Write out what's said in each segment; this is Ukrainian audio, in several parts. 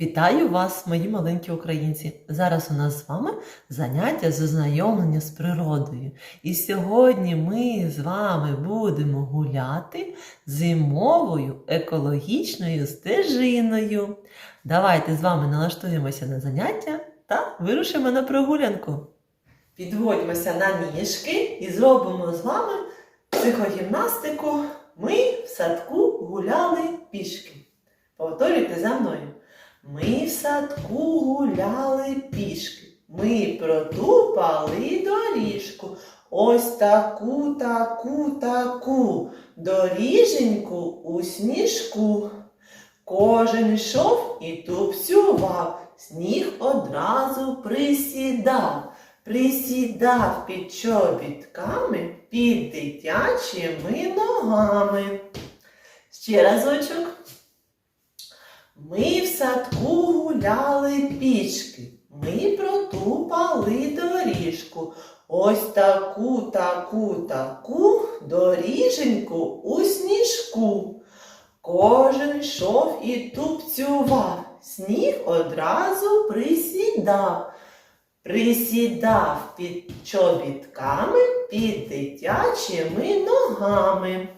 Вітаю вас, мої маленькі українці! Зараз у нас з вами заняття з ознайомлення з природою. І сьогодні ми з вами будемо гуляти зимовою екологічною стежиною. Давайте з вами налаштуємося на заняття та вирушимо на прогулянку. Підводьмося на ніжки і зробимо з вами психогімнастику. Ми в садку гуляли пішки. Повторюйте за мною. Ми в садку гуляли пішки. Ми протупали доріжку. Ось таку, таку, таку доріженьку у сніжку. Кожен йшов і тупцював, сніг одразу присідав, присідав під чобітками, під дитячими ногами. Ще разочок. Ми в садку гуляли пішки, ми протупали доріжку. Ось таку, таку, таку доріженьку у сніжку. Кожен йшов і тупцював, сніг одразу присідав. Присідав під чобітками, під дитячими ногами.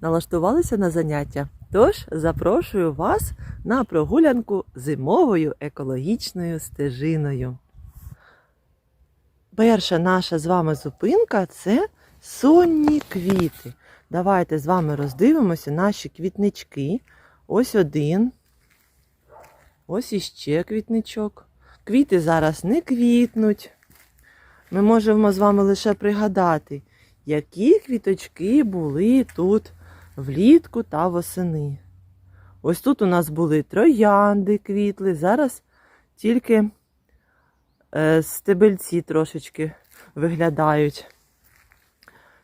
Налаштувалися на заняття? Тож запрошую вас на прогулянку зимовою екологічною стежиною. Перша наша з вами зупинка це сонні квіти. Давайте з вами роздивимося наші квітнички. Ось один. Ось іще квітничок. Квіти зараз не квітнуть. Ми можемо з вами лише пригадати, які квіточки були тут влітку та восени. Ось тут у нас були троянди квітли, зараз тільки е, стебельці трошечки виглядають.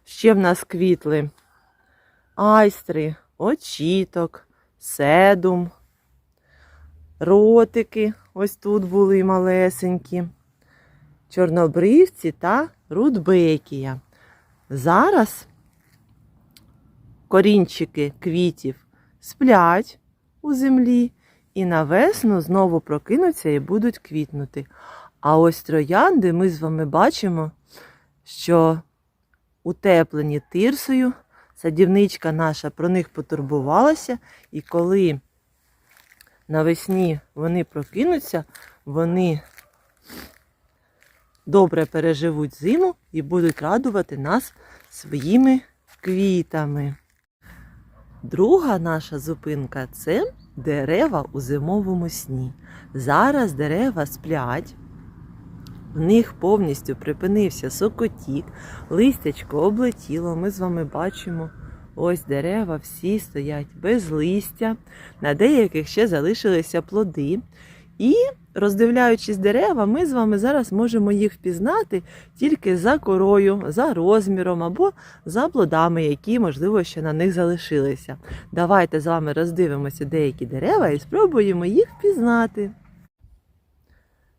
Ще в нас квітли айстри, очіток, седум, ротики, ось тут були малесенькі, чорнобривці та рудбекія. Зараз корінчики квітів сплять у землі і на весну знову прокинуться і будуть квітнути. А ось троянди ми з вами бачимо, що утеплені тирсою, садівничка наша про них потурбувалася, і коли навесні вони прокинуться, вони добре переживуть зиму і будуть радувати нас своїми квітами. Друга наша зупинка це дерева у зимовому сні. Зараз дерева сплять, в них повністю припинився сокотік, листячко облетіло. Ми з вами бачимо, ось дерева всі стоять без листя, на деяких ще залишилися плоди. І роздивляючись дерева, ми з вами зараз можемо їх впізнати тільки за корою, за розміром або за плодами, які, можливо, ще на них залишилися. Давайте з вами роздивимося деякі дерева і спробуємо їх впізнати.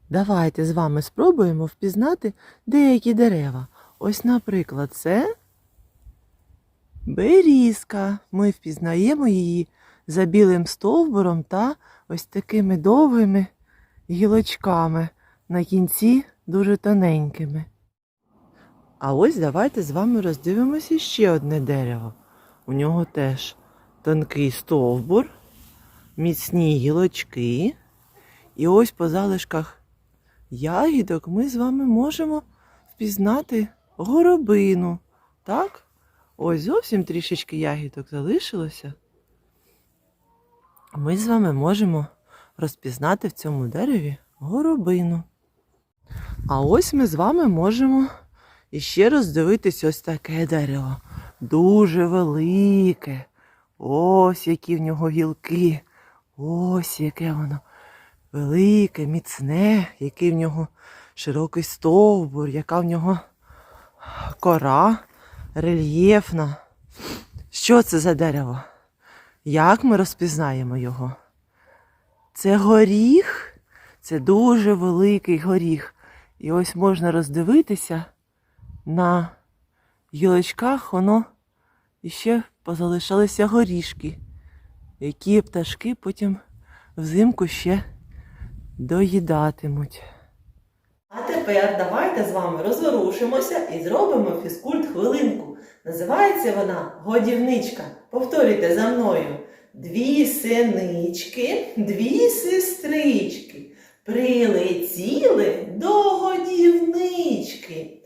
Давайте з вами спробуємо впізнати деякі дерева. Ось, наприклад, це берізка. Ми впізнаємо її за білим стовбуром та ось такими довгими гілочками, на кінці дуже тоненькими. А ось давайте з вами роздивимося ще одне дерево. У нього теж тонкий стовбур, міцні гілочки. І ось по залишках ягідок ми з вами можемо впізнати горобину. Так? Ось зовсім трішечки ягідок залишилося. Ми з вами можемо розпізнати в цьому дереві горобину. А ось ми з вами можемо іще роздивитись ось таке дерево. Дуже велике. Ось які в нього гілки. Ось яке воно велике, міцне, який в нього широкий стовбур, яка в нього кора рельєфна. Що це за дерево? Як ми розпізнаємо його? Це горіх, це дуже великий горіх. І ось можна роздивитися на гілочках, воно іще позалишалися горішки, які пташки потім взимку ще доїдатимуть. А тепер давайте з вами розворушимося і зробимо фізкульт хвилинку. Називається вона годівничка. Повторюйте за мною. Дві синички, дві сестрички прилетіли до годівнички,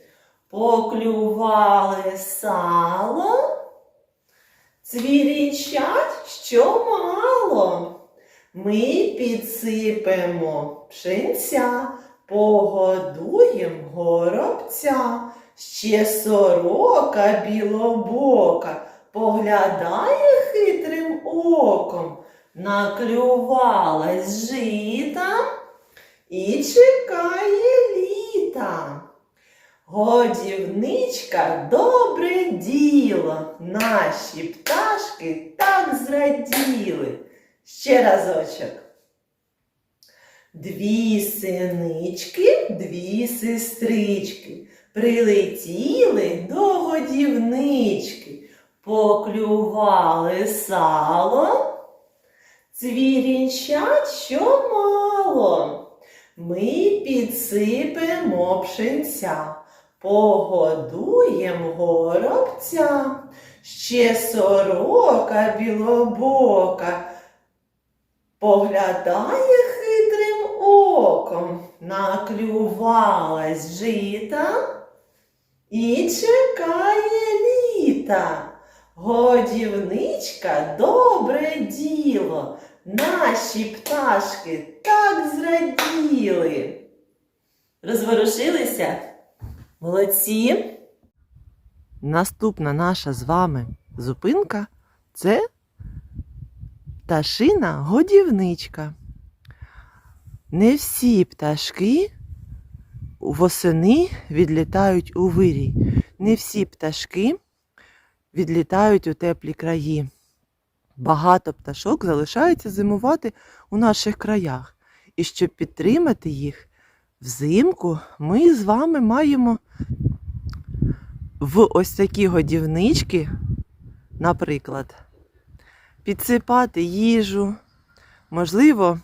поклювали сало, цвірінчать, що мало. Ми підсипемо пшенця, погодуєм горобця, ще сорока білобока поглядає хитрим оком, наклювалась жита і чекає літа. Годівничка добре діло, наші пташки так зраділи. Ще разочок. Дві синички, дві сестрички прилетіли до годівнички, поклювали сало, цвірінчать, що мало. Ми підсипемо пшенця, погодуєм горобця, ще сорока білобока поглядає хитрим оком, наклювалась жита і чекає літа. Годівничка добре діло, наші пташки так зраділи. Розворушилися? Молодці. Наступна наша з вами зупинка це пташина годівничка. Не всі пташки восени відлітають у вирій. Не всі пташки відлітають у теплі краї. Багато пташок залишаються зимувати у наших краях. І щоб підтримати їх взимку, ми з вами маємо в ось такі годівнички, наприклад, підсипати їжу, можливо,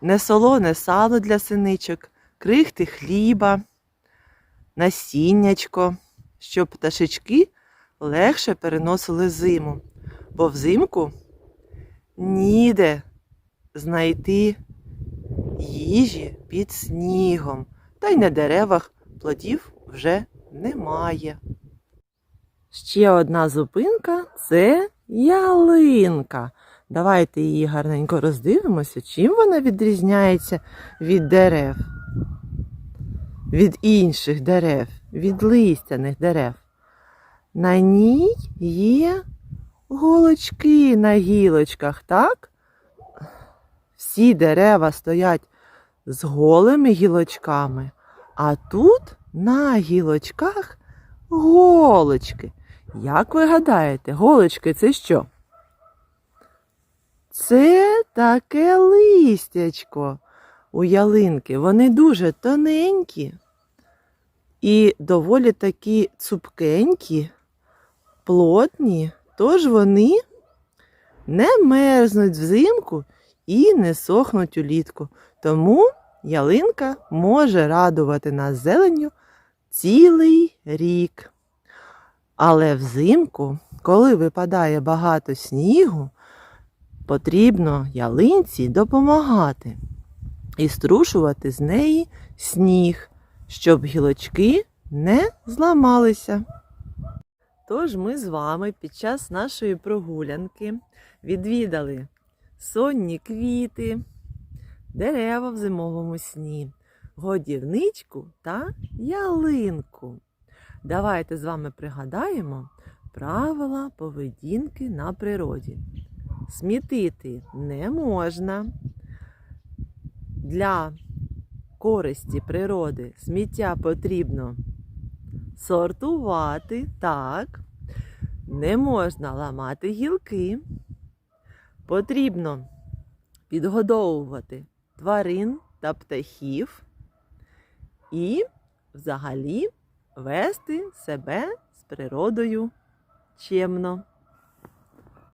несолоне сало для синичок, крихти хліба, насіннячко, щоб пташечки легше переносили зиму, бо взимку ніде знайти їжі під снігом, та й на деревах плодів вже немає. Ще одна зупинка це ялинка. Давайте її гарненько роздивимося, чим вона відрізняється від дерев, від інших дерев, від листяних дерев. На ній є голочки на гілочках, так? Всі дерева стоять з голими гілочками, а тут на гілочках голочки. Як ви гадаєте, голочки це що? Це таке листячко у ялинки. Вони дуже тоненькі і доволі такі цупкенькі, плотні, тож вони не мерзнуть взимку і не сохнуть улітку. Тому ялинка може радувати нас зеленню цілий рік. Але взимку, коли випадає багато снігу, потрібно ялинці допомагати і струшувати з неї сніг, щоб гілочки не зламалися. Тож ми з вами під час нашої прогулянки відвідали сонні квіти, дерева в зимовому сні, годівничку та ялинку. Давайте з вами пригадаємо правила поведінки на природі. Смітити не можна. Для користі природи сміття потрібно сортувати так. Не можна ламати гілки. Потрібно підгодовувати тварин та птахів і взагалі вести себе з природою чемно.